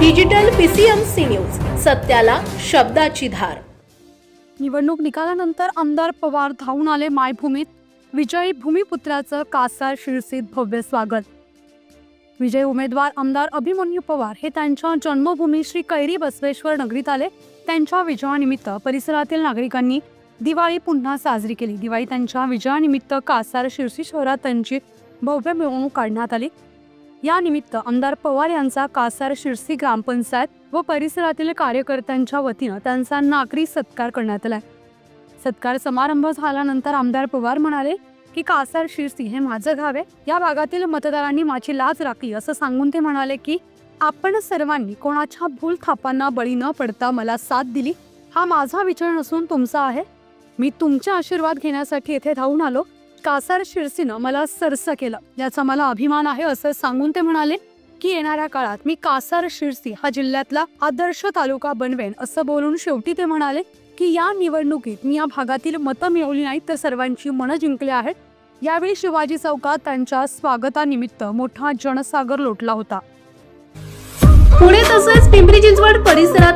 Digital PCMC news सत्याला शब्दाची धार. निवडणूक निकालानंतर आमदार पवार धावून आले मायभूमीत. विजयी भूमिपुत्राचं कासार शिरसीत भव्य स्वागत. विजयी उमेदवार आमदार अभिमन्यू पवार हे त्यांच्या जन्मभूमी श्री कैरी बसवेश्वर नगरीत आले. त्यांच्या विजयानिमित्त परिसरातील नागरिकांनी दिवाळी पुन्हा साजरी केली. दिवाळी त्यांच्या विजयानिमित्त कासार शिरसी शहरात त्यांची भव्य मिरवणूक काढण्यात आली. या निमित्त आमदार पवार यांचा कासार शिरसी ग्रामपंचायत व परिसरातील कार्यकर्त्यांच्या वतीनं त्यांचा नागरी सत्कार करण्यात आलाय. सत्कार समारंभ झाल्यानंतर आमदार पवार म्हणाले की कासार शिरसी हे माझं गाव आहे. या भागातील मतदारांनी माझी लाज राखली. असं सांगून ते म्हणाले की आपण सर्वांनी कोणाच्या भूल थापांना बळी न पडता मला साथ दिली. हा माझा विचार नसून तुमचा आहे. मी तुमचे आशीर्वाद घेण्यासाठी येथे धावून आलो. कासार शिरसीनं मला सरस केलं. याचा मला अभिमान आहे असं सांगून ते म्हणाले की येणाऱ्या काळात मी कासार शिरसी हा जिल्ह्यातला आदर्श तालुका बनवेन असं बोलून शेवटी ते म्हणाले की या निवडणुकीत मी या भागातील मतं मिळवली नाहीत तर सर्वांची मनं जिंकली आहेत. यावेळी शिवाजी चौकात त्यांच्या स्वागतानिमित्त मोठा जनसागर लोटला होता. पुणे तसंच पिंपरी चिंचवड परिसरात